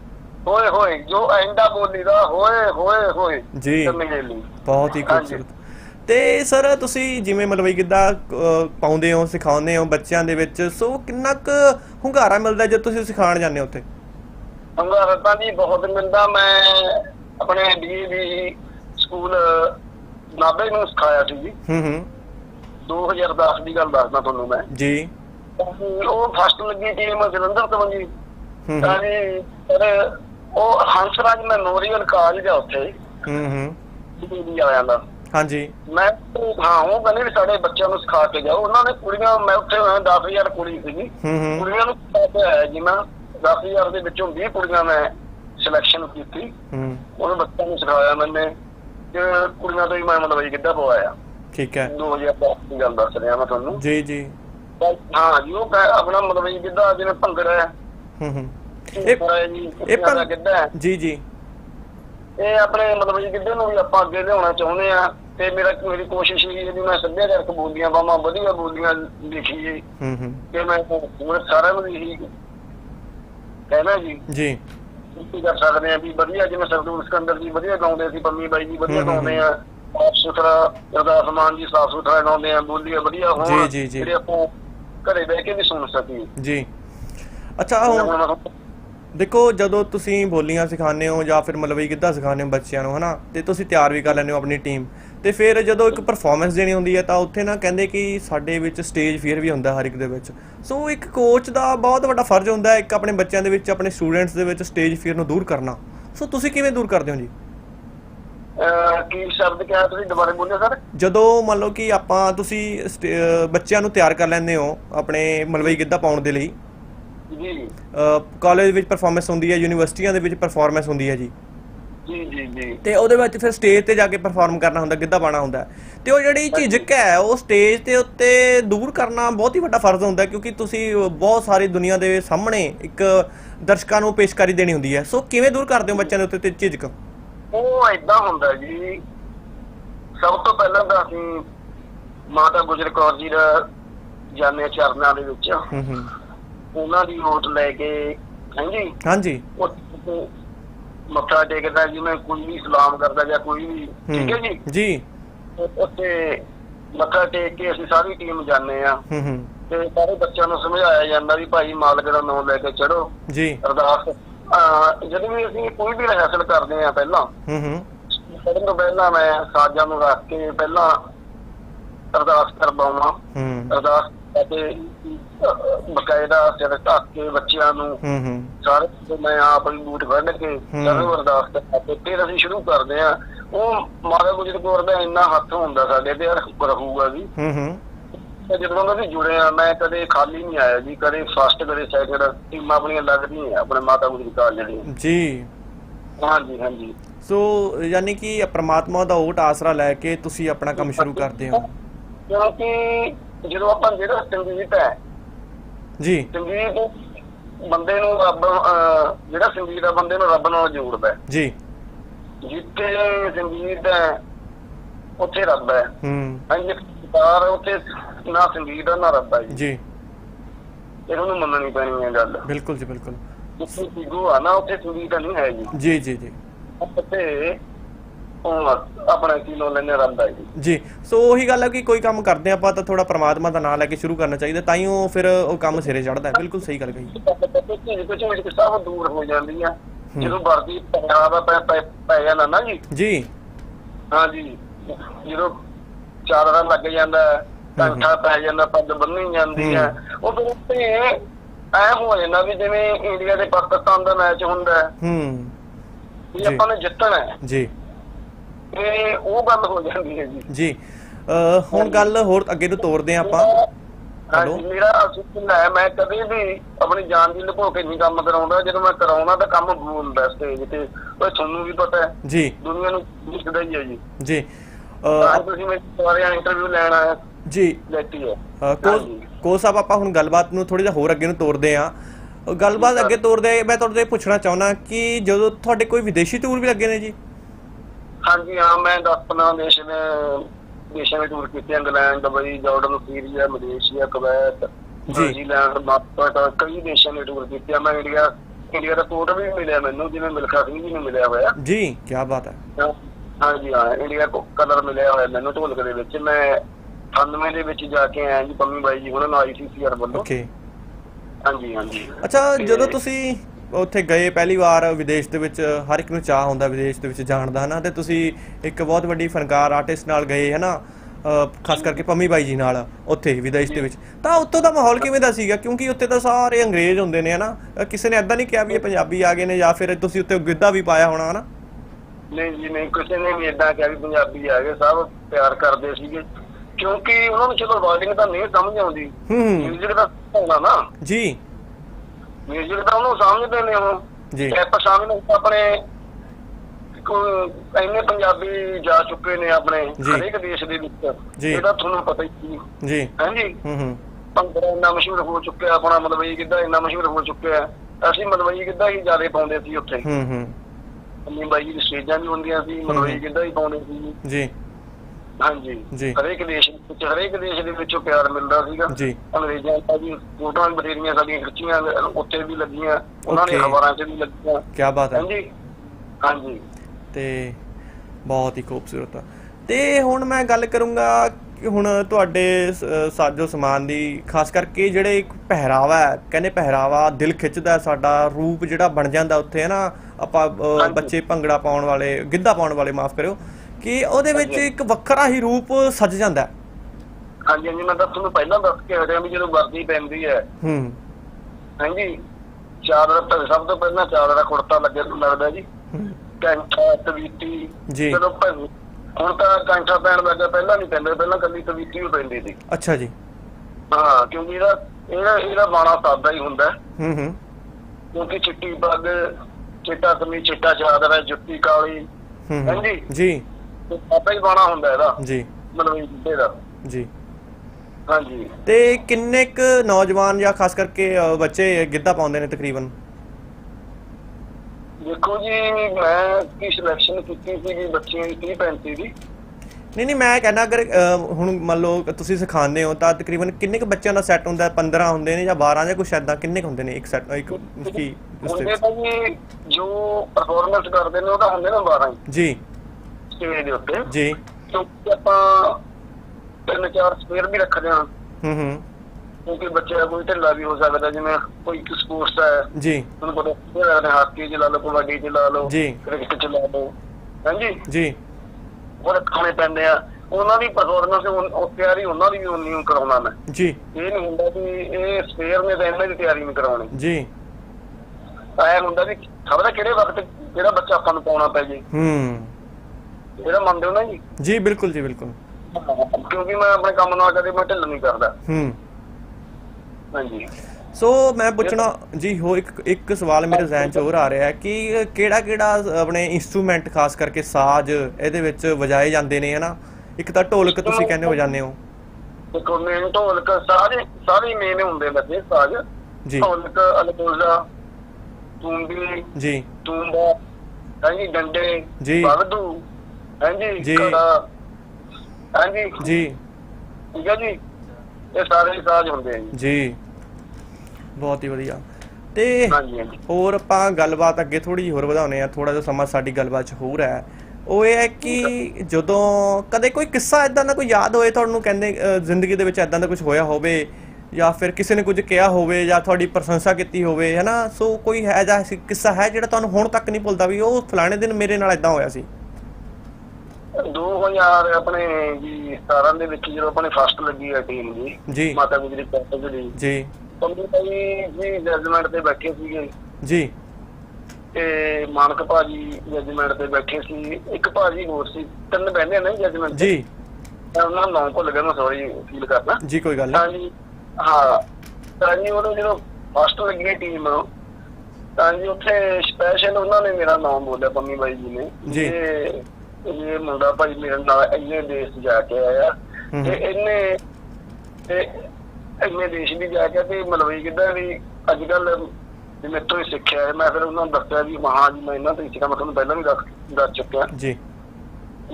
ਹੋਏ ਹੋਏ ਜੋ ਐਂਡਾ ਬੋਲੀ ਦਾ ਹੋਏ ਹੋਏ ਹੋਏ ਜੀ। ਬਹੁਤ ਹੀ। ਖੂਬਸੂਰਤ। ਤੇ ਸਰ ਤੁਸੀਂ ਜਿਵੇਂ ਮਲਵਈ ਗਿੱਧਾ ਪਾਉਂਦੇ ਹੋ ਸਿਖਾਉਂਦੇ ਹੋ ਬੱਚਿਆਂ ਦੇ ਵਿੱਚ ਸੋ ਕਿੰਨਾ ਕੁ ਹੁੰਗਾਰਾ ਮਿਲਦਾ ਜਦ ਤੁਸੀਂ ਸਿਖਾਉਣ ਜਾਂਦੇ ਹੋ ਉੱਥੇ? ਹੰਗਾਰਾ ਤਾਂ ਜੀ ਬਹੁਤ ਮਿਲਦਾ। ਮੈਂ ਆਪਣੇ ਡੀਏਵੀ ਸਕੂਲ ਨਾਭੇ ਨੂੰ ਸਿਖਾਇਆ ਸੀ ਜੀ। ਹੂੰ ਹੂੰ। 2010 ਦੀ ਗੱਲ ਦੱਸਦਾ ਤੁਹਾਨੂੰ ਮੈਂ। ਜੀ। ਉਹ ਫਸਟ ਲੱਗੀ ਟੀਮ ਜਲੰਧਰ ਤੋਂ ਜੀ। ਹੂੰ ਤਾਂ ਜੀ ਉਹ ਹੰਸਰਾਜ ਮੈਮੋਰੀਅਲ ਕਾਲਜ ਆ ਉੱਥੇ। ਹੂੰ ਹੂੰ। ਡੀਏਵੀ ਵਾਲਿਆਂ ਦਾ। ਹਾਂਜੀ। ਮੈਂ ਹਾਂ ਉਹ ਕਹਿੰਦੇ ਵੀ ਸਾਡੇ ਬੱਚਿਆਂ ਨੂੰ ਸਿਖਾ ਕੇ ਜਾਓ। ਉਹਨਾਂ ਨੇ ਕੁੜੀਆਂ ਮੈਂ ਉੱਥੇ 10000 ਕੁੜੀ ਸੀਗੀ। ਕੁੜੀਆਂ ਨੂੰ ਸਿਖਾ ਕੇ ਆਇਆ ਜੀ ਮੈਂ। 10000 ਦੇ ਵਿੱਚੋਂ 20 ਕੁੜੀਆਂ ਮੈਂ ਸਿਲੈਕਸ਼ਨ ਕੀਤੀ। ਹੂੰ। ਉਹਨਾਂ ਬੱਚਿਆਂ ਨੂੰ ਸਿਖਾਇਆ ਮੈਨੇ ਤੇ ਕੁੜੀਆਂ ਤੋਂ ਹੀ ਮੈਂ ਮਤਲਬ ਕਿੱਦਾਂ ਪਵਾਇਆ। ਠੀਕ ਹੈ। 2010 ਦੀ ਗੱਲ ਦੱਸ ਰਿਹਾ ਮੈਂ ਤੁਹਾਨੂੰ। ਜੀ ਜੀ। ਹਾਂ ਜੀ ਉਹ ਆਪਣਾ ਮਤਲਬ ਇਹ ਕਿੱਦਾਂ ਜਿਵੇਂ ਭੰਗੜਾ ਹੈ। ਹੂੰ ਹੂੰ। ਇਹ ਇਹ ਭੰਗੜਾ ਭੰਗ- ਕਿੱਦਾਂ ਹੈ। ਜੀ ਜੀ। ਇਹ ਆਪਣੇ ਮਤਲਬ ਇਹ ਕਿੱਦਾਂ ਨੂੰ ਵੀ ਆਪਾਂ ਅੱਗੇ ਲਿਆਉਣਾ ਚਾਹੁੰਦੇ ਆ ਤੇ ਮੇਰਾ ਮੇਰੀ ਕੋਸ਼ਿਸ਼ ਇਹ ਹੈ ਵੀ ਮੈਂ ਸੱਭਿਆਚਾਰਕ ਬੋਲੀਆਂ ਬਾਵਾਂ ਵਧੀਆ ਬੋਲੀਆਂ ਲਿਖੀਏ। ਹੂੰ ਹੂੰ। ਕਿ ਮੈਂ ਸਾਰਿਆਂ ਨੂੰ ਇਹੀ ਕਹਿਣਾ ਜੀ। ਜੀ। ਕੀ ਕਰ ਸਕਦੇ ਆ ਵੀ ਵਧੀਆ ਜਿਵੇਂ ਸਰਦੂਲ ਸਿਕੰਦਰ ਜੀ ਵਧੀਆ ਗਾਉਂਦੇ ਸੀ ਪੰਮੀ ਬਾਈ ਜੀ ਵਧੀਆ ਗਾਉਂਦੇ ਆ। ਸਾਫ਼ ਸੁਥਰਾ ਅਰਦਾਸ ਮਾਨ ਜੀ ਸਾਫ਼ ਸੁਥਰਾ ਗਾਉਂਦੇ ਆ ਬੋਲੀਆਂ ਵਧੀਆ ਹੋਣ। ਜਿਹੜੇ ਆਪਾਂ ਘਰੇ ਬਹਿ ਕੇ ਵੀ ਸੁਣ ਸਕੀਏ। ਜੀ। ਅੱਛਾ ਹੁਣ ਦੇਖੋ ਜਦੋਂ ਤੁਸੀਂ ਬੋਲੀਆਂ ਸਿਖਾਉਂਦੇ ਹੋ ਜਾਂ ਫਿਰ ਮਲਵਈ ਗਿੱਧਾ ਸਿਖਾਉਂਦੇ ਹੋ ਬੱਚਿਆਂ ਨੂੰ ਹਨਾ? ਤੇ ਤੁਸੀਂ ਤਿਆਰ ਵੀ ਕਰ ਲੈਂਦੇ ਹੋ ਆਪਣੀ ਟੀਮ ਤੇ ਫਿਰ ਜਦੋਂ ਇੱਕ ਪਰਫਾਰਮੈਂਸ ਦੇਣੀ ਹੁੰਦੀ ਹੈ ਤਾਂ ਉੱਥੇ ਨਾ ਕਹਿੰਦੇ ਕਿ ਸਾਡੇ ਵਿੱਚ ਸਟੇਜ ਫੀਅਰ ਵੀ ਹੁੰਦਾ ਹਰ ਇੱਕ ਦੇ ਵਿੱਚ। ਸੋ ਇੱਕ ਕੋਚ ਦਾ ਬਹੁਤ ਵੱਡਾ ਫਰਜ਼ ਹੁੰਦਾ ਹੈ ਇੱਕ ਆਪਣੇ ਬੱਚਿਆਂ ਦੇ ਵਿੱਚ ਆਪਣੇ ਸਟੂਡੈਂਟਸ ਦੇ ਵਿੱਚ ਸਟੇਜ ਫੀਅਰ ਨੂੰ ਦੂਰ ਕਰਨਾ। ਸੋ ਤੁਸੀਂ ਕਿਵੇਂ ਦੂਰ ਕਰਦੇ ਹੋ ਜੀ? ਕੀ ਸ਼ਬਦ ਕਿਹਾ ਤੁਸੀਂ? ਦੁਬਾਰਾ ਬੋਲਿਓ ਸਰ। ਜਦੋਂ ਮੰਨ ਲਓ ਕਿ ਆਪਾਂ ਤੁਸੀਂ ਬੱਚਿਆਂ ਨੂੰ ਤਿਆਰ ਕਰ ਲੈਂਦੇ ਹੋ ਆਪਣੇ ਮਲਵਈ ਗਿੱਧਾ ਪਾਉਣ ਦੇ ਲਈ ਜੀ ਕਾਲਜ ਵਿੱਚ ਪਰਫਾਰਮੈਂਸ ਹੁੰਦੀ ਹੈ ਯੂਨੀਵਰਸਿਟੀਆਂ ਦੇ ਵਿੱਚ ਪਰਫਾਰਮੈਂਸ ਹੁੰਦੀ ਹੈ ਜੀ। ਜੀ ਜੀ ਜੀ। ਤੇ ਉਹਦੇ ਵਿੱਚ ਫਿਰ ਸਟੇਜ ਤੇ ਜਾ ਕੇ ਪਰਫਾਰਮ ਕਰਨਾ ਹੁੰਦਾ ਗਿੱਧਾ ਪਾਣਾ ਹੁੰਦਾ। ਤੇ ਉਹ ਜਿਹੜੀ ਝਿਜਕ ਹੈ ਉਹ ਸਟੇਜ ਤੇ ਉੱਤੇ ਦੂਰ ਕਰਨਾ ਬਹੁਤ ਹੀ ਵੱਡਾ ਫਰਜ਼ ਹੁੰਦਾ ਕਿਉਂਕਿ ਤੁਸੀਂ ਬਹੁਤ ਸਾਰੀ ਦੁਨੀਆ ਦੇ ਸਾਹਮਣੇ ਇੱਕ ਦਰਸ਼ਕਾਂ ਨੂੰ ਪੇਸ਼ਕਾਰੀ ਦੇਣੀ ਹੁੰਦੀ ਹੈ। ਸੋ ਕਿਵੇਂ ਦੂਰ ਕਰਦੇ ਹੋ ਬੱਚਿਆਂ ਦੇ ਉੱਤੇ ਤੇ ਝਿਜਕ? ਉਹ ਏਦਾਂ ਹੁੰਦਾ ਜੀ ਸਭ ਤੋਂ ਪਹਿਲਾਂ ਤਾਂ ਅਸੀਂ ਮਾਤਾ ਗੁਜਰ ਕੌਰ ਜੀ ਦਾ ਜਾਣੇ ਚਰਨਾਂ ਦੇ ਵਿੱਚ। ਹੂੰ ਹੂੰ। ਉਹਨਾਂ ਦੀ ਓਟ ਲੈ ਕੇ ਹਾਂਜੀ? ਹਾਂਜੀ। ਮੱਥਾ ਟੇਕਦਾ ਜਿਵੇਂ ਕੋਈ ਵੀ ਸਲਾਮ ਕਰਦਾ ਜਾਂ ਕੋਈ ਵੀ ਠੀਕ ਹੈ ਜੀ? ਜੀ। ਉੱਥੇ ਮੱਥਾ ਟੇਕ ਕੇ ਅਸੀਂ ਸਾਰੀ ਟੀਮ ਜਾਂਦੇ ਆ ਹੂੰ ਹੂੰ। ਤੇ ਸਾਰੇ ਬੱਚਿਆਂ ਨੂੰ ਸਮਝਾਇਆ ਜਾਂਦਾ ਵੀ ਭਾਈ ਮਾਲਕ ਦਾ ਨਾਮ ਲੈ ਕੇ ਚੜੋ ਜੀ। ਅਰਦਾਸ ਜਦੋਂ ਵੀ ਅਸੀਂ ਕੋਈ ਵੀ ਰਿਹਰਸਲ ਕਰਦੇ ਆ ਪਹਿਲਾਂ ਹੂੰ ਹੂੰ। ਸਭ ਤੋਂ ਪਹਿਲਾਂ ਮੈਂ ਸਾਜ਼ਾਂ ਨੂੰ ਰੱਖ ਕੇ ਪਹਿਲਾਂ ਅਰਦਾਸ ਕਰਵਾਉਣਾ ਹੂੰ। ਅਰਦਾਸ ਅਤੇ ਬਕਾਇਦਾ ਸਿਰ ਢੱਕ ਕੇ ਬੱਚਿਆਂ ਨੂੰ ਹੂੰ ਹੂੰ। ਸਾਰੇ ਤੋਂ ਮੈਂ ਆਪ ਹੀ ਬੂਟ ਫੜ ਕੇ। ਜਦੋਂ ਅਰਦਾਸ ਕਰਕੇ ਫਿਰ ਅਸੀਂ ਸ਼ੁਰੂ ਕਰਦੇ ਆ ਉਹ ਮਾਤਾ ਗੁਜਰ ਕੌਰ ਦਾ ਇੰਨਾ ਹੱਥ ਹੁੰਦਾ ਸਾਡੇ ਤੇ ਰਹੂਗਾ ਜੀ। ਹੂੰ ਹੂੰ। ਜਦੋਂ ਦੇ ਜੁੜੇ ਆ ਮੈਂ ਕਦੇ ਖਾਲੀ ਨਹੀਂ ਆਇਆ ਜੀ ਕਦੇ ਫਸਟ ਕਦੇ ਸੈਕਿੰਡ ਟੀਮਾਂ ਆਪਣੀਆਂ ਲੱਗਦੀਆਂ ਆਪਣੇ ਮਾਤਾ ਗੁਜਰ ਕੌਰ ਜਿਹੜੀਆਂ। ਜੀ। ਹਾਂਜੀ ਹਾਂਜੀ। ਸੋ ਯਾਨੀ ਕਿ ਪ੍ਰਮਾਤਮਾ ਦਾ ਓਟ ਆਸਰਾ ਲੈ ਕੇ ਤੁਸੀਂ ਆਪਣਾ ਕੰਮ ਸ਼ੁਰੂ ਕਰਦੇ ਹੋ। ਕਿਉਂਕਿ ਜਦੋਂ ਆਪਾਂ ਜਿਹੜਾ ਸੰਗੀਤ ਹੈ ਜੀ। ਸੰਗੀਤ ਬੰਦੇ ਨੂੰ ਰੱਬ ਜਿਹੜਾ ਸੰਗੀਤ ਆ ਬੰਦੇ ਨੂੰ ਰੱਬ ਨਾਲ ਜੋੜਦਾ। ਜੀ। ਜਿੱਥੇ ਸੰਗੀਤ ਹੈ ਉੱਥੇ ਰੱਬ ਹੈ। ਹੂੰ। ਹਾਂਜੀ ਸਰਕਾਰ ਉੱਥੇ ਨਾ ਸੰਗੀਤ ਹੈ ਨਾ ਰੱਬ ਹੈ ਜੀ। ਇਹਨਾਂ ਨੂੰ ਮੰਨਣੀ ਪੈਣੀ ਹੈ ਗੱਲ। ਬਿਲਕੁਲ ਜੀ ਬਿਲਕੁਲ। ਜਿੱਥੇ ਸਿੱਧੂ ਆ ਨਾ ਉੱਥੇ ਸੰਗੀਤ ਨਹੀਂ ਹੈ ਜੀ। ਜੀ ਜੀ ਜੀ। ਉੱਥੇ ਆਪਣਾ ਲੈਣੇ ਜੀ ਜੀ ਸੋ ਉਹੀ ਗੱਲ ਹੈ ਕਿ ਕੋਈ ਕੰਮ ਕਰਦੇ ਆਪਾਂ ਤਾਂ ਥੋੜਾ ਪ੍ਰਮਾਤਮਾ ਦਾ ਨਾਮ ਲੈ ਕੇ ਸ਼ੁਰੂ ਕਰਨਾ ਚਾਹੀਦਾ ਤਾਂ ਹੀ ਉਹ ਫਿਰ ਉਹ ਕੰਮ ਸਿਰੇ ਚੜਦਾ ਬਿਲਕੁਲ ਸਹੀ ਗੱਲ ਕਹੀ। ਕੁਝ ਕੁਝ ਸਭ ਦੂਰ ਹੋ ਜਾਂਦੀ ਆ। ਜਦੋਂ ਵਰਦੀ ਪੰਜਾਬ ਆ ਪੈ ਪੈ- ਪੈ ਜਾਂਦਾ ਨਾ ਜੀ। ਜੀ। ਹਾਂਜੀ ਜਦੋਂ ਚਾਰ ਰਨ ਲੱਗ ਜਾਂਦਾ ਹੈ, ਘੰਟਾ ਪੈ ਜਾਂਦਾ ਪੱਗ ਬੰਨੀ ਜਾਂਦੀ ਹੈ। ਉਹ ਫਿਰ ਉੱਤੇ ਐ ਹੋ ਜਾਂਦਾ ਵੀ ਜਿਵੇਂ ਇੰਡੀਆ ਦੇ ਪਾਕਿਸਤਾਨ ਦਾ ਮੈਚ ਹੁੰਦਾ। ਹੈ। ਜੀ। ਆਪਾਂ ਨੇ ਜਿੱਤਣਾ ਹੈ। ਜੀ। ਤੇ ਉਹ ਗੱਲ ਹੋ ਜਾਂਦੀ ਹੈ ਜੀ। ਹੁਣ ਗੱਲ ਹੋਰ ਅੱਗੇ ਨੂੰ ਤੋਰਦੇ ਹਾਂ ਆਪਾਂ। Hello? ਮੇਰਾ ਅਸੂਲ ਹੈ ਮੈਂ ਕਦੇ ਵੀ ਆਪਣੀ ਜਾਨ ਦੀ ਲੁਕੋ ਕੇ ਨਹੀਂ ਕੰਮ ਕਰਾਉਂਦਾ। ਜਦੋਂ ਮੈਂ ਕਰਾਉਣਾ ਤਾਂ ਕੰਮ ਬੋਲਦਾ ਸਟੇਜ ਤੇ। ਉਹ ਤੁਹਾਨੂੰ ਵੀ ਪਤਾ ਹੈ। ਜੀ। ਦੁਨੀਆ ਨੂੰ ਦਿਖਦਾ ਹੀ ਹੈ ਜੀ। ਜੀ। ਤੁਸੀਂ ਮੇਰੇ ਦੁਆਰੇ ਇੰਟਰਵਿਊ ਲੈਣ ਆਇਆ ਜੀ। ਲੈਤੀ ਹੈ। ਕੋ ਸਾਹਿਬ ਆਪਾਂ ਹੁਣ ਗੱਲਬਾਤ ਨੂੰ ਥੋੜੀ ਜਿਹਾ ਹੋਰ ਅੱਗੇ ਨੂੰ ਤੋਰਦੇ ਅ, ਗੱਲਬਾਤ ਅੱਗੇ ਤੋਰਦੇ ਮੈਂ ਤੁਹਾਡੇ ਪੁੱਛਣਾ ਚਾਹੁੰਦਾ ਕਿ ਜਦੋਂ ਤੁਹਾਡੇ ਕੋਈ ਵਿਦੇਸ਼ੀ ਟੂਰ ਵੀ ਲੱਗੇ ਨੇ ਜੀ? ਹਾਂਜੀ ਹਾਂ ਮੈਂ 10 15 ਦੇਸ਼ ਨੇ ਦੇਸ਼ਾਂ ਵਿੱਚ ਟੂਰ ਕੀਤੇ England Dubai Jordan Syria Malaysia Kuwait. New Zealand ਮਾਪਟ ਕਈ ਦੇਸ਼ਾਂ ਨੇ ਟੂਰ ਕੀਤੇ ਆ। ਮੈਂ ਇੰਡੀਆ ਇੰਡੀਆ ਦਾ ਕੋਟ ਵੀ ਮਿਲਿਆ ਮੈਨੂੰ ਜਿਵੇਂ ਮਿਲਖਾ ਸਿੰਘ ਜੀ ਨੂੰ ਮਿਲਿਆ ਹੋਇਆ। ਜੀ ਕੀ ਬਾਤ ਹੈ। ਹਾਂਜੀ ਹਾਂ ਇੰਡੀਆ ਕਲਰ ਮਿਲਿਆ ਹੋਇਆ ਮੈਨੂੰ ਢੋਲਕ ਦੇ ਵਿੱਚ। ਮੈਂ 98 ਦੇ ਵਿੱਚ ਜਾ ਕੇ ਆਇਆ ਜੀ ਪੰਮੀ ਬਾਈ ਜੀ ਉਹਨਾਂ ਨਾਲ ਆਈਸੀਸੀਆਰ ਵੱਲੋਂ। ਓਕੇ। ਹਾਂਜੀ ਹਾਂਜੀ। ਅੱਛਾ ਜਦੋਂ ਤੁਸੀਂ ਉੱਥੇ ਗਏ ਪਹਿਲੀ ਵਾਰ ਵਿਦੇਸ਼ ਦੇ ਵਿੱਚ ਹਰ ਇੱਕ ਨੂੰ ਚਾਹ ਹੁੰਦਾ ਵਿਦੇਸ਼ ਦੇ ਵਿੱਚ ਜਾਣ ਦਾ ਹਨਾ? ਤੇ ਤੁਸੀਂ ਇੱਕ ਬਹੁਤ ਵੱਡੀ ਫਨਕਾਰ ਆਰਟਿਸਟ ਨਾਲ ਗਏ ਹਨਾ? ਖਾਸ ਕਰਕੇ ਪੰਮੀ ਬਾਈ ਜੀ ਨਾਲ ਉੱਥੇ ਵਿਦੇਸ਼ ਦੇ ਵਿੱਚ। ਤਾਂ ਉੱਥੋਂ ਦਾ ਮਾਹੌਲ ਕਿਵੇਂ ਦਾ ਸੀਗਾ? ਕਿਉਂਕਿ ਉੱਥੇ ਤਾਂ ਸਾਰੇ ਅੰਗਰੇਜ਼ ਹੁੰਦੇ ਨੇ ਹਨਾ? ਕਿਸੇ ਨੇ ਐਦਾਂ ਨਹੀਂ ਕਿਹਾ ਵੀ ਇਹ ਪੰਜਾਬੀ ਆ ਗਏ ਨੇ ਜਾਂ ਫਿਰ ਤੁਸੀਂ ਉੱਤੇ ਗਿੱਧਾ ਵੀ ਪਾਇਆ ਹੋਣਾ ਹਨਾ? ਨਹੀਂ ਜੀ ਨਹੀਂ ਕਿਸੇ ਨੇ ਵੀ ਇਦਾਂ ਕਿਹਾ ਵੀ ਪੰਜਾਬੀ ਆ ਗਏ ਸਭ ਪਿਆਰ ਕਰਦੇ ਸੀਗੇ। ਕਿਉਂਕਿ ਉਹਨਾਂ ਨੂੰ ਚਲੋ ਵਰਡਿੰਗ ਤਾਂ ਨਹੀਂ ਸਮਝ ਆਉਂਦੀ ਹੂੰ। ਮਿਊਜ਼ਿਕ ਦਾ ਹੋਣਾ ਨਾ। ਜੀ। ਮਿਊਜ਼ਿਕ ਤਾਂ ਉਹਨੂੰ ਸਮਝਦੇ ਨੇ ਉਹ। ਜੀ। ਐਪ ਸਾਹਮਣੇ ਆਪਣੇ ਕੋਈ ਇੰਨੇ ਪੰਜਾਬੀ ਜਾ ਚੁੱਕੇ ਨੇ ਆਪਣੇ। ਹਰੇਕ ਦੇਸ਼ ਦੇ ਵਿੱਚ। ਇਹਦਾ ਤੁਹਾਨੂੰ ਪਤਾ ਹੀ ਜੀ। ਹਾਂਜੀ। ਹੂੰ ਹੂੰ। ਭੰਗੜਾ ਇੰਨਾ ਮਸ਼ਹੂਰ ਹੋ ਚੁੱਕਿਆ ਆਪਣਾ ਮਲਵਈ ਗਿੱਧਾ ਇੰਨਾ ਮਸ਼ਹੂਰ ਹੋ ਚੁੱਕਿਆ। ਅਸੀਂ ਮਲਵਈ ਗਿੱਧਾ ਹੀ ਜ਼ਿਆਦਾ ਪਾਉਂਦੇ ਸੀ ਉੱਥੇ। ਹੂੰ ਹੂੰ। ਅੰਮੀ ਬਾਈ ਦੀ ਸਟੇਜਾਂ ਵੀ ਹੁੰਦੀਆਂ ਸੀ ਮਲਵਈ ਗਿੱਧਾ ਹੀ ਪਾਉਂਦੇ ਸੀ। ਜੀ। ਹਾਂਜੀ। ਜੀ। ਹਰੇਕ ਦੇਸ਼ ਵਿੱਚ ਹਰੇਕ ਦੇਸ਼ ਦੇ ਵਿੱਚੋਂ ਪਿਆਰ ਮਿਲਦਾ ਸੀਗਾ। ਜੀ। ਅੰਗਰੇਜ਼ਾਂ ਦਾ ਵੀ ਫੋਟੋਆਂ ਬਥੇਰੀਆਂ ਸਾਡੀਆਂ ਖਿੱਚੀਆਂ ਉੱਥੇ ਵੀ ਲੱਗੀਆਂ ਉਹਨਾਂ ਨੇ Okay. ਖਬਰਾਂ 'ਚ ਵੀ ਲੱਗੀਆਂ। ਕੀ ਬਾਤ ਹੈ। ਹਾਂਜੀ। ਹਾਂਜੀ। ਤੇ ਬਹੁਤ ਹੀ ਖੂਬਸੂਰਤ। ਆ ਤੇ ਹੁਣ ਮੈਂ ਗੱਲ ਕਰੂੰਗਾ ਕਿ ਹੁਣ ਤੁਹਾਡੇ ਸ- ਸਾਜੋ ਸਮਾਨ ਦੀ ਖਾਸ ਕਰਕੇ ਜਿਹੜੇ ਇੱਕ ਪਹਿਰਾਵਾ ਹੈ ਕਹਿੰਦੇ ਪਹਿਰਾਵਾ ਦਿਲ ਖਿੱਚਦਾ ਹੈ ਸਾਡਾ ਰੂਪ ਜਿਹੜਾ ਬਣ ਜਾਂਦਾ ਉੱਥੇ ਹੈ ਨਾ ਆਪਾਂ ਅ, ਹਾਂਜੀ। ਬੱਚੇ ਭੰਗੜਾ ਪਾਉਣ ਵਾਲੇ ਗਿੱਧਾ ਪਾਉਣ ਵਾਲੇ ਮਾਫ ਕਰਿਓ। ਕਿ ਉਹਦੇ ਵਿੱਚ। ਇੱਕ ਵੱਖਰਾ ਹੀ ਰੂਪ ਸੱਜ ਜਾਂਦਾ ਹੈ। ਹਾਂਜੀ ਹਾਂਜੀ ਮੈਂ ਤਾਂ ਤੁਹਾਨੂੰ ਪਹਿਲਾਂ ਦੱਸ ਕੇ ਹਟਿਆ ਵੀ ਜਦੋਂ ਵਰਦੀ ਪੈਂਦੀ ਹੈ। ਹੂੰ। ਹਾਂਜੀ ਚਾਦਰ ਤਾਂ ਸਭ ਤੋਂ ਪਹਿਲਾਂ ਚਾਦਰ ਦਾ ਕੁੜਤਾ ਲੱਗੇ ਲੱਗਦਾ ਜੀ। ਕੈਂਠਾ ਤਵੀਤੀ। ਜੀ। ਚਲੋ ਹੁਣ ਤਾਂ ਕੈਂਠਾ ਪੈਣ ਲੱਗਾ ਪਹਿਲਾਂ ਨਹੀਂ ਪੈਂਦੇ ਪਹਿਲਾਂ ਕੱਲੀ ਤਵੀਤੀ ਹੀ ਪੈਂਦੀ ਸੀ। ਅੱਛਾ ਜੀ। ਹਾਂ ਕਿਉਂਕਿ ਇਹਦਾ ਇਹਦਾ ਇਹਦਾ ਬਾਣਾ ਸਾਦਾ ਹੀ ਹੁੰਦਾ ਹੈ। ਹੂੰ ਹੂੰ। ਕਿਉਂਕਿ ਚਿੱਟੀ ਪੱਗ ਚਿੱਟਾ ਕਮੀਜ਼ ਚਿੱਟਾ ਚਾਦਰ ਹੈ ਜੁੱਤੀ ਕਾਲੀ। ਹੂੰ ਹੂੰ, ਹਾਂਜੀ। ਜੀ। ਸਾਦਾ ਹੀ ਬਾਣਾ ਹੁੰਦਾ ਇਹਦਾ। ਜੀ। ਮਤਲਬ ਇਹਦੇ ਦਾ। ਜੀ। ਹਾਂਜੀ। ਤੇ ਕਿੰਨੇ ਕੁ ਨੌਜਵਾਨ ਜਾਂ ਖਾਸ ਕਰਕੇ ਅ, ਬੱਚੇ ਗਿੱਧਾ ਪਾਉਂਦੇ ਨੇ ਤਕਰੀਬਨ? ਦੇਖੋ ਜੀ ਮੈਂ ਕੀ ਸਿਲੈਕਸ਼ਨ ਕੀਤੀ ਸੀ ਬੱਚਿਆਂ ਦੀ 30 35 ਦੀ। ਨਹੀਂ ਨਹੀਂ ਮੈਂ ਕਹਿੰਦਾ ਅਗਰ ਅ, ਹੁਣ ਮੰਨ ਲਓ ਕਿ ਤੁਸੀਂ ਸਿਖਾਉਂਦੇ ਹੋ ਤਾਂ ਤਕਰੀਬਨ ਕਿੰਨੇ ਕੁ ਬੱਚਿਆਂ ਦਾ ਸੈੱਟ ਹੁੰਦਾ? ਹੈ? 15 ਹੁੰਦੇ ਨੇ ਜਾਂ 12 ਜਾਂ ਕੁਛ ਐਦਾਂ ਕਿੰਨੇ ਕੁ ਹੁੰਦੇ ਨੇ ਇੱਕ ਸੈੱਟ ਇੱਕ ਕੀ ਉਸ ਉਹਦੇ ਤੇ ਤਾਂ ਜੀ ਜੋ ਪਰਫਾਰਮੈਂਸ ਕਰਦੇ ਨੇ ਉਹ ਤਾਂ ਹੁੰਦੇ ਨੇ 12 ਜੀ। ਸਟੇਜ ਦੇ ਉੱਤੇ ਜੀ। ਕਿਉਂਕਿ ਆਪਾਂ ਤਿੰਨ ਚਾਰ ਸਪੇਅਰ ਵੀ ਰੱਖਦੇ ਹਾਂ। ਹੂੰ ਹੂੰ। ਕਿਉਂਕਿ ਬੱਚੇ ਦਾ ਕੋਈ ਢਿੱਲਾ ਵੀ ਹੋ ਸਕਦਾ ਜਿਵੇਂ ਕੋਈ ਸਪੋਰਟਸ ਹੈ। ਜੀ। ਤੁਹਾਨੂੰ ਪਤਾ ਸਪੇਅਰ ਰੱਖਦੇ ਹਾਕੀ ਚ ਲਾ ਲਓ ਕਬੱਡੀ ਚ ਲਾ ਲਓ ਜੀ। ਕ੍ਰਿਕਟ ਚ ਲਾ ਲਓ। ਹਾਂਜੀ? ਜੀ। ਉਹ ਰੱਖਣੇ ਪੈਂਦੇ ਆ। ਉਹਨਾਂ ਦੀ ਪਰਫਾਰਮੈਂਸ ਉਹ ਤਿਆਰੀ ਉਹਨਾਂ ਦੀ ਵੀ ਉਨੀ ਹੀ ਕਰਾਉਣਾ ਮੈਂ। ਜੀ। ਇਹ ਨਹੀਂ ਹੁੰਦਾ ਵੀ ਇਹ ਸਪੇਅਰ ਨੇ ਤਾਂ ਇਹਨਾਂ ਦੀ ਤਿਆਰੀ ਨਹੀਂ ਕਰਾਉਣੀ। ਜੀ। ਐ ਹੁੰਦਾ ਵੀ ਖਬਰ ਕਿਹੜੇ ਵਕਤ ਕਿਹੜਾ ਬੱਚਾ ਆਪਾਂ ਨੂੰ ਪਾਉਣਾ ਪੈ ਜੇ। ਹੂੰ। ਇਹਦਾ ਮੰਨਦੇ ਹੋ ਨਾ ਜੀ? ਜੀ ਬਿਲਕੁਲ ਜੀ ਬਿਲਕੁਲ। ਕਿਉਂਕਿ ਮੈਂ ਆਪਣੇ ਕੰਮ ਨਾਲ ਕਦੇ ਮੈਂ ਢਿੱਲ ਨਹੀਂ ਕਰਦਾ। ਹੂੰ। ਹਾਂਜੀ। ਸੋ ਮੈਂ ਪੁੱਛਣਾ ਜੀ ਹੋ ਇੱਕ ਇੱਕ ਸਵਾਲ ਮੇਰੇ ਜ਼ਿਹਨ 'ਚ ਹੋਰ ਆ ਰਿਹਾ ਹੈ ਕਿ ਕਿਹੜਾ ਕਿਹੜਾ ਆਪਣੇ ਇਨਸਟਰੂਮੈਂਟ ਖਾਸ ਕਰਕੇ ਸਾਜ਼ ਇਹਦੇ ਵਿੱਚ ਵਜਾਏ ਜਾਂਦੇ ਨੇ ਹਨਾ? ਇੱਕ ਤਾਂ ਢੋਲਕ ਤੁਸੀਂ ਕਹਿੰਦੇ ਵਜਾਉਂਦੇ ਹੋ। ਦੇਖੋ ਮੇਨ ਢੋਲਕ ਸਾਰੇ ਸਾਰੇ ਮੇਨ ਹੁੰਦੇ ਬੱਚੇ ਸਾਜ। ਜੀ। ਢੋਲਕ ਅਲਗੋਜ਼ਾ ਤੂੰਬੀ ਜੀ। ਤੂੰਬਾ ਹਾਂਜੀ ਡੰਡੇ ਜੀ। ਬਗਦੂ ਜੀ। ਹਾਂਜੀ ਕੜਾ ਹਾਂਜੀ। ਜੀ। ਠੀਕ ਹੈ ਜੀ। ਇਹ ਸਾਰੇ ਸਾਜ਼ ਹੁੰਦੇ ਆ ਜੀ। ਜੀ। ਬਹੁਤ ਹੀ ਵਧੀਆ। ਤੇ ਹਾਂਜੀ ਹਾਂਜੀ। ਹੋਰ ਆਪਾਂ ਗੱਲਬਾਤ ਅੱਗੇ ਥੋੜੀ ਜਿਹੀ ਹੋਰ ਵਧਾਉਨੇ ਆ ਥੋੜਾ ਜਿਹਾ ਸਮਾਂ ਸਾਡੀ ਗੱਲਬਾਤ 'ਚ ਹੋਰ ਹੈ। ਉਹ ਇਹ ਹੈ ਕਿ ਜਦੋਂ ਕਦੇ ਕੋਈ ਕਿੱਸਾ ਇਦਾਂ ਦਾ ਕੋਈ ਯਾਦ ਹੋਏ ਤੁਹਾਨੂੰ ਕਹਿੰਦੇ ਅ, ਜ਼ਿੰਦਗੀ ਦੇ ਵਿੱਚ ਇਦਾਂ ਦਾ ਕੁਝ ਹੋਇਆ ਹੋਵੇ ਜਾਂ ਫਿਰ ਕਿਸੇ ਨੇ ਕੁਝ ਕਿਹਾ ਹੋਵੇ ਜਾਂ ਤੁਹਾਡੀ ਪ੍ਰਸ਼ੰਸਾ ਕੀਤੀ ਹੋਵੇ ਹੈਨਾ ਸੋ ਕੋਈ ਹੈ ਜਾਂ ਕਿੱਸਾ ਹੈ ਜਿਹੜਾ ਤੁਹਾਨੂੰ ਹੁਣ ਤੱਕ ਨਹੀਂ ਭੁੱਲਦਾ ਵੀ ਉਹ ਫਲਾਣੇ ਦਿਨ ਮੇਰੇ ਨਾਲ ਇਦਾਂ ਹੋਇਆ ਸੀ? 2000 ਆਪਣੇ ਜੀ 17 ਦੇ ਵਿੱਚ ਜਦੋਂ ਆਪਣੇ ਫਸਟ ਲੱਗੀ ਹੈ ਟੀਮ ਦੀ ਜੀ। ਮਾਤਾ ਗੁਜਰੀ ਪੈਸੇ ਦੀ। ਜੀ। ਪੰਮੀ ਭਾਈ ਜੀ ਜਜਮੈਂਟ ਤੇ ਬੈਠੇ ਸੀਗੇ। ਜੀ। ਤੇ ਮਾਨਕ ਭਾਜੀ ਜਜਮੈਂਟ ਤੇ ਬੈਠੇ ਸੀ। ਇੱਕ ਭਾਜੀ ਹੋਰ ਸੀ ਤਿੰਨ ਬਹਿੰਦੇ ਨੇ ਜਜਮੈਂਟ ਜੀ। ਉਹਨਾਂ ਦਾ ਨਾਮ ਭੁੱਲ ਗਿਆ ਮੈਂ ਸੌਰੀ ਫੀਲ ਕਰਦਾ। ਜੀ ਕੋਈ ਗੱਲ ਨਹੀਂ ਹਾਂ ਤਾਂ ਜੀ ਉਹਨੂੰ ਜਦੋਂ ਫਸਟ ਲੱਗੀ ਟੀਮ ਤਾਂ ਜੀ ਉੱਥੇ ਸਪੈਸ਼ਲ ਉਹਨਾਂ ਨੇ ਮੇਰਾ ਨਾਮ ਬੋਲਿਆ ਪੰਮੀ ਬਾਈ ਜੀ ਨੇ। ਜੀ। ਇਹ ਮੁੰਡਾ ਭਾਈ ਮੇਰੇ ਨਾਲ ਇੰਨੇ ਦੇਸ਼ ਜਾ ਕੇ ਆਇਆ। ਤੇ ਇਹਨੇ ਤੇ ਇੰਨੇ ਦੇਸ਼ ਵੀ ਜਾ ਕੇ ਤੇ ਮਲਵਈ ਕਿੱਦਾਂ ਵੀ ਅੱਜ ਕੱਲ ਮੇਰੇ ਤੋਂ ਹੀ ਸਿੱਖਿਆ ਹੈ। ਮੈਂ ਫਿਰ ਉਹਨਾਂ ਨੂੰ ਦੱਸਿਆ ਵੀ ਹਾਂ ਜੀ ਮੈਂ ਇਹਨਾਂ ਤੋਂ ਹੀ ਸਿੱਖਿਆ। ਮੈਂ ਤੁਹਾਨੂੰ ਪਹਿਲਾਂ ਵੀ ਦੱਸ ਦੱਸ ਚੁੱਕਿਆ। ਜੀ।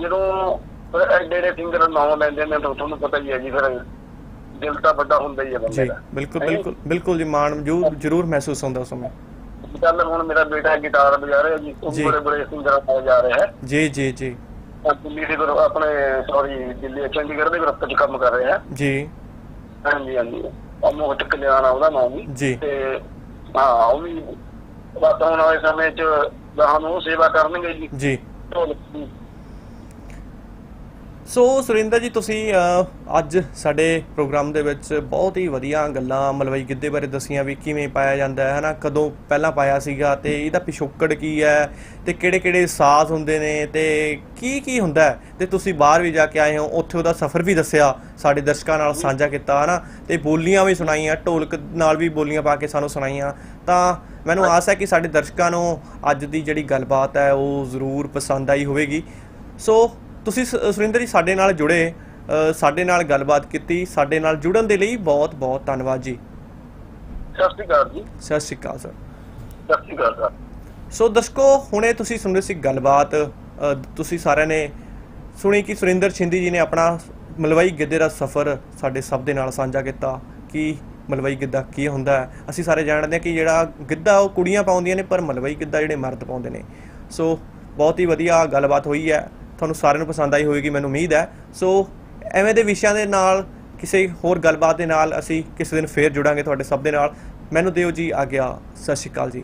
ਜਦੋਂ ਫਿਰ ਐਡੇ ਐਡੇ ਸਿੰਗਰ ਨਾਮ ਲੈਂਦੇ ਨੇ ਤਾਂ ਤੁਹਾਨੂੰ ਪਤਾ ਹੀ ਹੈ ਜੀ ਫਿਰ ਦਿਲ ਤਾਂ ਵੱਡਾ ਹੁੰਦਾ ਹੀ ਹੈ ਬੰਦੇ ਦਾ। ਬਿਲਕੁਲ? ਬਿਲਕੁਲ ਬਿਲਕੁਲ ਜੀ ਮਾਣ ਜਰੂਰ ਮਹਿਸੂਸ ਹੁੰਦਾ ਉਸ ਸਮੇਂ। ਕੱਲ ਹੁਣ ਮੇਰਾ ਬੇਟਾ ਗਿਟਾਰ ਵਜਾ ਰਿਹਾ ਜੀ ਉਹ। ਬੜੇ ਬੜੇ ਸਿੰਗਰਾਂ ਨਾਲ ਜਾ ਰਿਹਾ ਹੈ। ਜੀ ਜੀ ਜੀ। ਦਿੱਲੀ ਦੇ ਗਰੁੱਪ ਆਪਣੇ ਸੌਰੀ ਦਿੱਲੀ ਚੰਡੀਗੜ੍ਹ ਦੇ ਗਰੁੱਪ 'ਚ ਕੰਮ ਕਰ ਰਿਹਾ ਜੀ। ਹਾਂਜੀ ਹਾਂਜੀ। ਅਮੋਹਟ ਕਲਿਆਣ ਆ ਉਹਦਾ ਨਾਮ ਵੀ। ਜੀ। ਤੇ ਹਾਂ ਉਹ ਵੀ ਆਉਣ ਵਾਲੇ ਸਮੇਂ 'ਚ ਗਾਹਾਂ ਨੂੰ ਸੇਵਾ ਕਰਨਗੇ ਜੀ। ਜੀ। ਸੋ ਸੁਰਿੰਦਰ ਜੀ ਤੁਸੀਂ ਅੱਜ ਸਾਡੇ ਪ੍ਰੋਗਰਾਮ ਦੇ ਵਿੱਚ ਬਹੁਤ ਹੀ ਵਧੀਆ ਗੱਲਾਂ ਮਲਵਈ ਗਿੱਧੇ ਬਾਰੇ ਦੱਸੀਆਂ ਵੀ ਕਿਵੇਂ ਪਾਇਆ ਜਾਂਦਾ ਹੈ ਹਨਾ? ਕਦੋਂ ਪਹਿਲਾਂ ਪਾਇਆ ਸੀਗਾ ਤੇ ਇਹਦਾ ਪਿਛੋਕੜ ਕੀ ਹੈ ਤੇ ਕਿਹੜੇ-ਕਿਹੜੇ ਸਾਜ਼ ਹੁੰਦੇ ਨੇ ਤੇ ਕੀ ਕੀ ਹੁੰਦਾ ਹੈ? ਤੇ ਤੁਸੀਂ ਬਾਹਰ ਵੀ ਜਾ ਕੇ ਆਏ ਹੋ ਉੱਥੇ ਉਹਦਾ ਸਫ਼ਰ ਵੀ ਦੱਸਿਆ ਸਾਡੇ ਦਰਸ਼ਕਾਂ ਨਾਲ ਸਾਂਝਾ ਕੀਤਾ ਹਨਾ? ਤੇ ਬੋਲੀਆਂ ਵੀ ਸੁਣਾਈਆਂ ਢੋਲਕ ਨਾਲ ਵੀ ਬੋਲੀਆਂ ਪਾ ਕੇ ਸਾਨੂੰ ਸੁਣਾਈਆਂ। ਤਾਂ ਮੈਨੂੰ ਆਸ ਹੈ ਕਿ ਸਾਡੇ ਦਰਸ਼ਕਾਂ ਨੂੰ ਅੱਜ ਦੀ ਜਿਹੜੀ ਗੱਲਬਾਤ ਹੈ ਉਹ ਜ਼ਰੂਰ ਪਸੰਦ ਆਈ ਹੋਵੇਗੀ। ਸੋ ਤੁਸੀਂ ਸੁਰਿੰਦਰ ਜੀ ਸਾਡੇ ਨਾਲ ਜੁੜੇ ਸਾਡੇ ਨਾਲ ਗੱਲਬਾਤ ਕੀਤੀ ਸਾਡੇ ਨਾਲ ਜੁੜਨ ਦੇ ਲਈ ਬਹੁਤ ਬਹੁਤ ਧੰਨਵਾਦ ਜੀ। ਸਤਿ ਸ਼੍ਰੀ ਅਕਾਲ ਜੀ। ਸਤਿ ਸ਼੍ਰੀ ਅਕਾਲ ਸਰ। ਸਤਿ ਸ਼੍ਰੀ ਅਕਾਲ ਸਰ। ਸੋ ਦਰਸ਼ਕੋ ਹੁਣੇ ਤੁਸੀਂ ਸੁਣ ਰਹੇ ਸੀ ਗੱਲਬਾਤ ਤੁਸੀਂ ਸਾਰਿਆਂ ਨੇ ਸੁਣੀ ਕਿ ਸੁਰਿੰਦਰ ਛਿੰਦੀ ਜੀ ਨੇ ਆਪਣਾ ਮਲਵਈ ਗਿੱਧੇ ਦਾ ਸਫ਼ਰ ਸਾਡੇ ਸਭ ਦੇ ਨਾਲ ਸਾਂਝਾ ਕੀਤਾ ਕਿ ਮਲਵਈ ਗਿੱਧਾ ਕੀ ਹੁੰਦਾ ਹੈ। ਅਸੀਂ ਸਾਰੇ ਜਾਣਦੇ ਹਾਂ ਕਿ ਜਿਹੜਾ ਗਿੱਧਾ ਉਹ ਕੁੜੀਆਂ ਪਾਉਂਦੀਆਂ ਨੇ ਪਰ ਮਲਵਈ ਗਿੱਧਾ ਜਿਹੜੇ ਮਰਦ ਪਾਉਂਦੇ ਨੇ। ਸੋ ਬਹੁਤ ਹੀ ਵਧੀਆ ਗੱਲਬਾਤ ਹੋਈ ਹੈ। ਤੁਹਾਨੂੰ ਸਾਰਿਆਂ ਨੂੰ ਪਸੰਦ ਆਈ ਹੋਵੇਗੀ, ਮੈਨੂੰ ਉਮੀਦ ਹੈ। ਸੋ ਐਵੇਂ ਦੇ ਵਿਸ਼ਿਆਂ ਦੇ ਨਾਲ, ਕਿਸੇ ਹੋਰ ਗੱਲਬਾਤ ਦੇ ਨਾਲ ਅਸੀਂ ਕਿਸੇ ਦਿਨ ਫੇਰ ਜੁੜਾਂਗੇ ਤੁਹਾਡੇ ਸਭ ਦੇ ਨਾਲ। ਮੈਨੂੰ ਦਿਓ ਜੀ ਆ ਗਿਆ ਸਤਿ ਸ਼੍ਰੀ ਅਕਾਲ ਜੀ।